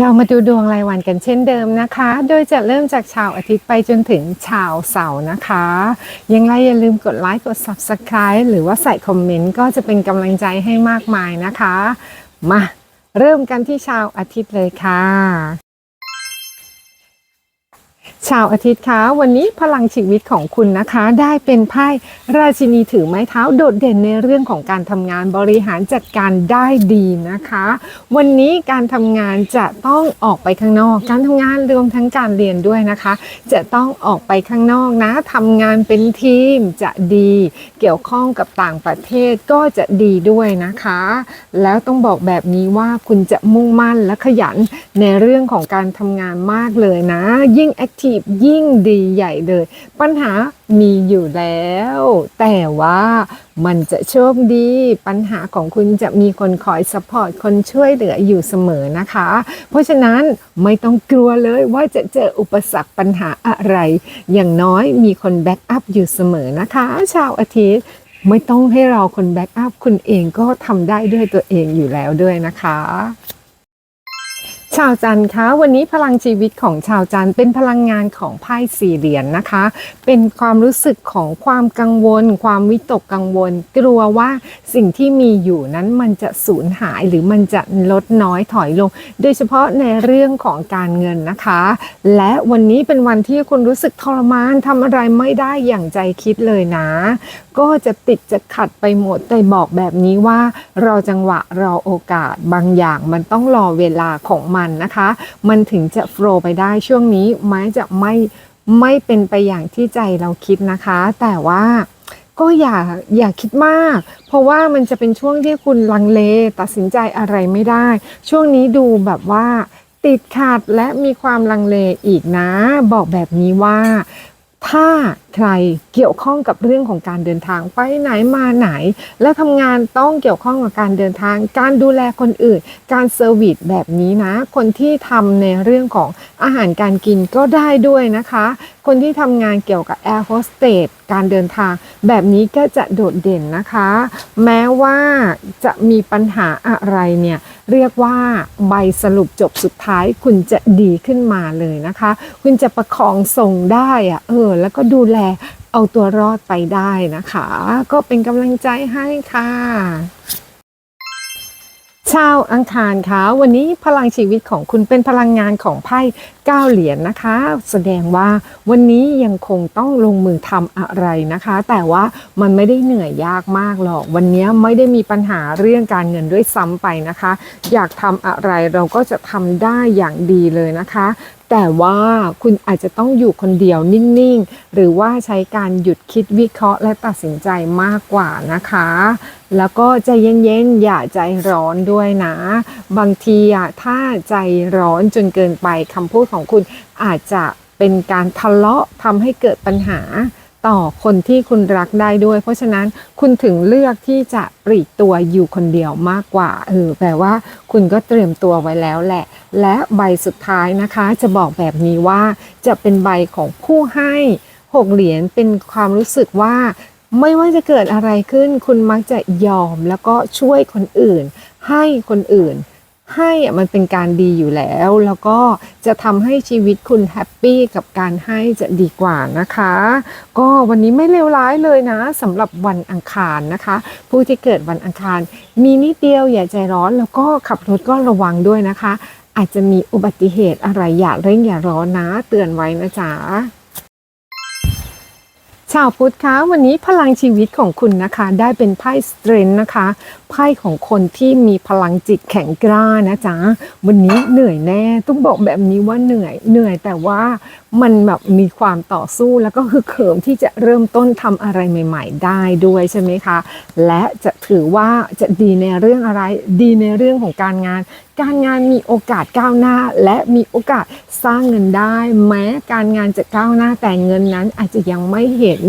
เรามาดูดวงรายวันกันเช่นเดิมนะคะ โดยจะเริ่มจากชาวอาทิตย์ไปจนถึงชาวเสาร์นะคะ ยังไงอย่าลืมกดไลค์กด Subscribe หรือว่าใส่คอมเมนต์ก็จะเป็นกำลังใจให้มากมายนะคะ มาเริ่มกันที่ชาวอาทิตย์เลยค่ะ ชาวอาทิตย์คะวันนี้พลังชีวิตของคุณนะคะ ได้เป็นไพ่ราชินีถือไม้เท้าโดดเด่นในเรื่องของการทำงานบริหารจัดการได้ดีนะคะ วันนี้การทำงานจะต้องออกไปข้างนอก การทำงานรวมทั้งการเรียนด้วยนะคะ จะต้องออกไปข้างนอกนะทำงานเป็นทีมจะดี เกี่ยวข้องกับต่างประเทศก็จะดีด้วยนะคะ แล้วต้องบอกแบบนี้ว่าคุณจะมุ่งมั่นและขยันในเรื่องของการทำงานมากเลยนะ ยิ่งแอคทีฟยิ่งดีใหญ่เลย ปัญหามีอยู่แล้ว แต่ว่ามันจะโชคดี ปัญหาของคุณจะมีคนคอยสปอร์ตคนช่วยเหลืออยู่เสมอนะคะ เพราะฉะนั้นไม่ต้องกลัวเลยว่าจะเจออุปสรรคปัญหาอะไร อย่างน้อยมีคนแบ็กอัพอยู่เสมอนะคะ ชาวอาทิตย์ไม่ต้องให้เราคนแบ็กอัพคุณเองก็ทำได้ด้วยตัวเองอยู่แล้วด้วยนะคะ ชาวจันทร์คะวันนี้พลังชีวิตของชาวจันทร์เป็นพลังงานของไพ่สี่เหรียญนะคะ เป็นความรู้สึกของความกังวล ความวิตกกังวล กลัวว่าสิ่งที่มีอยู่นั้นมันจะสูญหายหรือมันจะลดน้อยถอยลง โดยเฉพาะในเรื่องของการเงินนะคะ และวันนี้เป็นวันที่คุณรู้สึกทรมานทำอะไรไม่ได้อย่างใจคิดเลยนะ ก็จะติดจะขัดไปหมดแต่บอกแบบนี้ว่า รอจังหวะรอโอกาสบางอย่างมันต้องรอเวลาของมันนะคะ มันถึงจะโฟล์ไปได้ช่วงนี้แม้จะไม่ไม่เป็นไปอย่างที่ใจเราคิดนะคะ แต่ว่าก็อย่าอย่าคิดมาก เพราะว่ามันจะเป็นช่วงที่คุณลังเลตัดสินใจอะไรไม่ได้ ช่วงนี้ดูแบบว่า ติดขัดและมีความลังเลอีกนะ บอกแบบนี้ว่าถ้าใครเกี่ยวข้องกับเรื่องของการเดินทางไปไหนมาไหน แล้วทำงานต้องเกี่ยวข้องกับการเดินทาง การดูแลคนอื่น การเซอร์วิสแบบนี้นะ คนที่ทำในเรื่องของอาหารการกินก็ได้ด้วยนะคะ คนที่ทำงานเกี่ยวกับแอร์โฮสเตสการเดินทาง แบบนี้ก็จะโดดเด่นนะคะ แม้ว่าจะมีปัญหาอะไรเนี่ยเรียกว่าใบสรุปจบสุดท้ายคุณจะดีขึ้นมาเลยนะคะ คุณจะประคองส่งได้อะเออแล้วก็ดูแลเอาตัวรอดไปได้นะคะ ก็เป็นกำลังใจให้ค่ะ ชาวอังคารคะวันนี้พลังชีวิตของคุณเป็นพลังงานของไพ่เก้าเหรียญนะคะ แสดงว่าวันนี้ยังคงต้องลงมือทำอะไรนะคะ แต่ว่ามันไม่ได้เหนื่อยยากมากหรอก วันนี้ไม่ได้มีปัญหาเรื่องการเงินด้วยซ้ำไปนะคะ อยากทำอะไรเราก็จะทำได้อย่างดีเลยนะคะ แต่ว่าคุณอาจจะต้องอยู่คนเดียวนิ่งๆ หรือว่าใช้การหยุดคิดวิเคราะห์และตัดสินใจมากกว่านะคะ แล้วก็ใจเย็นๆ อย่าใจร้อนด้วยนะ บางทีอะถ้าใจร้อนจนเกินไปคำพูดของคุณอาจจะเป็นการทะเลาะทำให้เกิดปัญหา ต่อคนที่คุณรักได้ด้วย เพราะฉะนั้นคุณถึงเลือกที่จะปลีกตัวอยู่คนเดียวมากกว่าเออแปลว่าคุณก็เตรียมตัวไว้แล้วแหละ และใบสุดท้ายนะคะ จะบอกแบบนี้ว่าจะเป็นใบของผู้ให้หกเหรียญเป็นความรู้สึกว่าไม่ว่าจะเกิดอะไรขึ้น คุณมักจะยอมแล้วก็ช่วยคนอื่น ให้คนอื่น ให้อะมันเป็นการดีอยู่แล้ว แล้วก็จะทำให้ชีวิตคุณแฮปปี้กับการให้จะดีกว่านะคะ ก็วันนี้ไม่เลวร้ายเลยนะสำหรับวันอังคารนะคะ ผู้ที่เกิดวันอังคาร มีนิดเดียวอย่าใจร้อนแล้วก็ขับรถก็ระวังด้วยนะคะ อาจจะมีอุบัติเหตุอะไรอย่าเร่งอย่าร้อนนะ เตือนไว้นะจ๊ะ ชาวพุทธคะวันนี้พลังชีวิตของคุณนะคะ ได้เป็นไพ่สเตรนนะคะไพ่ของคนที่มีพลังจิตแข็งกล้านะจ๊ะวันนี้เหนื่อยแน่ต้องบอกแบบนี้ว่าเหนื่อยเหนื่อยแต่ว่ามันแบบมีความต่อสู้แล้วก็คือเขิมที่จะเริ่มต้นทำอะไรใหม่ ๆ ได้ด้วยใช่ไหมคะ และจะถือว่าจะดีในเรื่องอะไร ดีในเรื่องของการงาน การงานมีโอกาสก้าวหน้า และมีโอกาสสร้างเงินได้ แม้การงานจะก้าวหน้าแต่เงินนั้นอาจจะยังไม่เห็น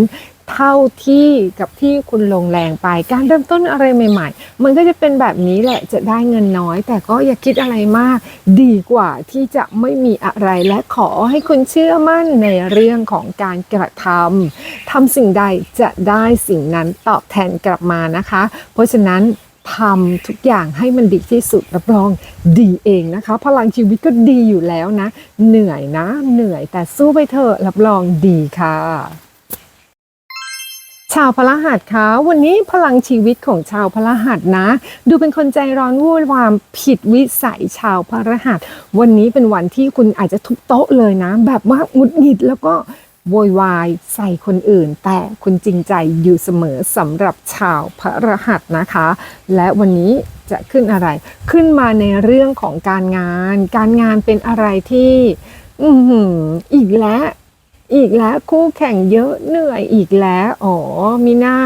เท่าที่กับที่คุณลงแรงไป การเริ่มต้นอะไรใหม่ ๆ มันก็จะเป็นแบบนี้แหละจะได้เงินน้อย แต่ก็อย่าคิดอะไรมาก ดีกว่าที่จะไม่มีอะไรและขอให้คุณเชื่อมั่นในเรื่องของการกระทำทำสิ่งใดจะได้สิ่งนั้นตอบแทนกลับมานะคะ เพราะฉะนั้น ทำทุกอย่างให้มันดีที่สุดรับรองดีเองนะคะ พลังชีวิตก็ดีอยู่แล้วนะ เหนื่อยนะ เหนื่อยแต่สู้ไปเถอะรับรองดีค่ะ ชาวพลหัสคะวันนี้พลังชีวิตของชาวพลหัสนะ ดูเป็นคนใจร้อนวุ่นวามผิดวิสัยชาวพลหัส วันนี้เป็นวันที่คุณอาจจะทุบโต๊ะเลยนะ แบบว่าหงุดหงิดแล้วก็ โวยวายใส่คนอื่น แต่คุณจริงใจอยู่เสมอสำหรับชาวพระรหัสนะคะ และวันนี้จะขึ้นอะไร ขึ้นมาในเรื่องของการงาน การงานเป็นอะไรที่อืออีกแล้วอีกแล้วคู่แข่งเยอะเหนื่อยอีกแล้ว อ๋อมีหน้า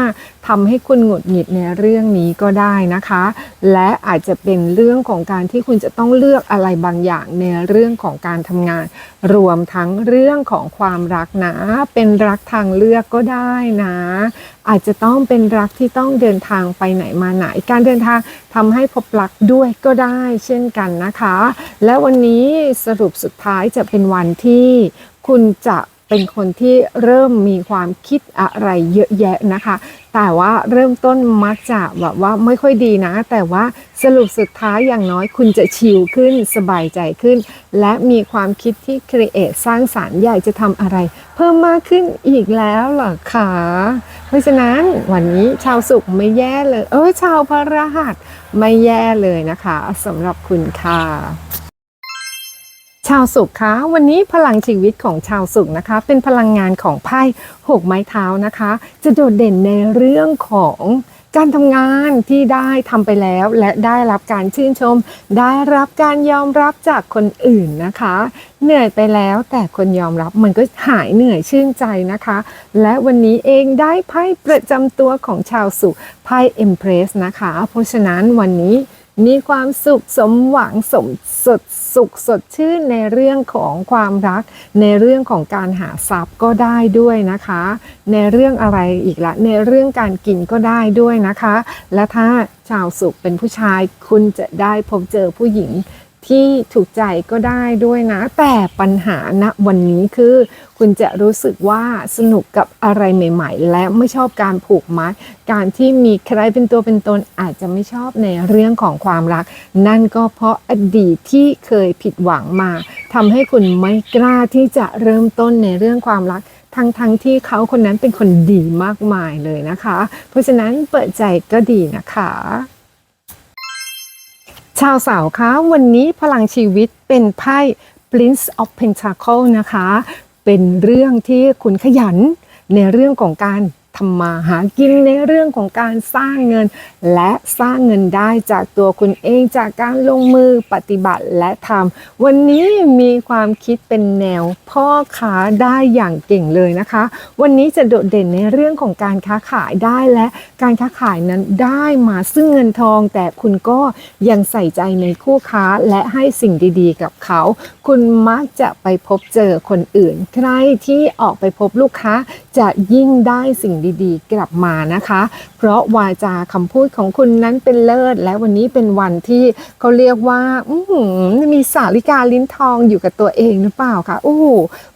ทำให้คุณหงุดหงิดในเรื่องนี้ก็ได้นะคะ และอาจจะเป็นเรื่องของการที่คุณจะต้องเลือกอะไรบางอย่างในเรื่องของการทำงาน รวมทั้งเรื่องของความรักนะ เป็นรักทางเลือกก็ได้นะ อาจจะต้องเป็นรักที่ต้องเดินทางไปไหนมาไหน การเดินทางทำให้พบรักด้วยก็ได้เช่นกันนะคะ และวันนี้สรุปสุดท้ายจะเป็นวันที่คุณจะ เป็นคนที่เริ่มมีความคิดอะไรเยอะแยะนะคะ แต่ว่าเริ่มต้นมักจะแบบว่าไม่ค่อยดีนะ แต่ว่าสรุปสุดท้ายอย่างน้อยคุณจะชิลขึ้นสบายใจขึ้น และมีความคิดที่ครีเอทสร้างสารรค์อยากจะทำอะไร เพิ่มมากขึ้นอีกแล้วเหรอคะเพราะฉะนั้นวันนี้ชาวสุขไม่แย่เลย เออชาวพระรหัสไม่แย่เลยนะคะสำหรับคุณค่ะ ชาวสุขคะวันนี้พลังชีวิตของชาวสุขนะคะ เป็นพลังงานของไพ่หกไม้เท้านะคะ จะโดดเด่นในเรื่องของการทำงานที่ได้ทำไปแล้วและได้รับการชื่นชม ได้รับการยอมรับจากคนอื่นนะคะ เหนื่อยไปแล้วแต่คนยอมรับมันก็หายเหนื่อยชื่นใจนะคะ และวันนี้เองได้ไพ่ประจำตัวของชาวสุขไพ่เอ็มเพรสนะคะ เพราะฉะนั้นวันนี้ มีความสุขสมหวังสมสดสุขสดชื่นในเรื่องของความรัก ในเรื่องของการหาทรัพย์ก็ได้ด้วยนะคะ ในเรื่องอะไรอีกละในเรื่องการกินก็ได้ด้วยนะคะ และถ้าชาวสุขเป็นผู้ชายคุณจะได้พบเจอผู้หญิง ที่ถูกใจก็ได้ด้วยนะ แต่ปัญหาณวันนี้คือ คุณจะรู้สึกว่าสนุกกับอะไรใหม่ ๆ และไม่ชอบการผูกมัด การที่มีใครเป็นตัวเป็นตนอาจจะไม่ชอบในเรื่องของความรัก นั่นก็เพราะอดีตที่เคยผิดหวังมาทำให้คุณไม่กล้าที่จะเริ่มต้นในเรื่องความรักทั้งๆทที่เขาคนนั้นเป็นคนดีมากมายเลยนะคะ เพราะฉะนั้นเปิดใจก็ดีนะคะาวสาวคะวันนี้พลังชีวิตเป็นไพ่ Prince of Pentacle นะคะ เป็นเรื่องที่คุณขยันในเรื่องของการ ทำมาหากินในเรื่องของการสร้างเงิน และสร้างเงินได้จากตัวคุณเองจากการลงมือปฏิบัติและทำวันนี้มีความคิดเป็นแนวพ่อค้าได้อย่างเก่งเลยนะคะ วันนี้จะโดดเด่นในเรื่องของการค้าขายได้และการค้าขายนั้นได้มาซึ่งเงินทอง แต่คุณก็ยังใส่ใจในคู่ค้าและให้สิ่งดีๆ กับเขา คุณมักจะไปพบเจอคนอื่น ใครที่ออกไปพบลูกค้า จะยิ่งได้สิ่งดีๆ กลับมานะคะ เพราะวาจาคำพูดของคุณนั้นเป็นเลิศ และวันนี้เป็นวันที่เขาเรียกว่าอืมีสาลิกาลิ้นทองอยู่กับตัวเองหรือเปล่าคะโอ้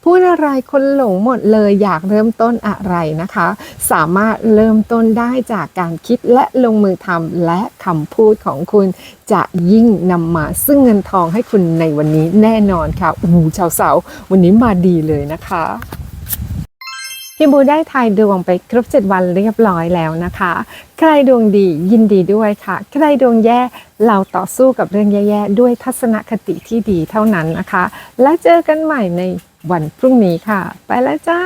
พูดอะไรคนหลงหมดเลยอยากเริ่มต้นอะไรนะคะ สามารถเริ่มต้นได้จากการคิดและลงมือทำและคำพูดของคุณจะยิ่งนำมาซึ่งเงินทองให้คุณในวันนี้แน่นอนค่ะโอ้ชาวเสาวันนี้มาดีเลยนะคะ พี่บูได้ทายดวงไปครบ 7 วันเรียบร้อยแล้วนะคะ ใครดวงดียินดีด้วยค่ะ ใครดวงแย่เราต่อสู้กับเรื่องแย่ๆ ด้วยทัศนคติที่ดีเท่านั้นนะคะ และเจอกันใหม่ในวันพรุ่งนี้ค่ะ ไปแล้วจ้า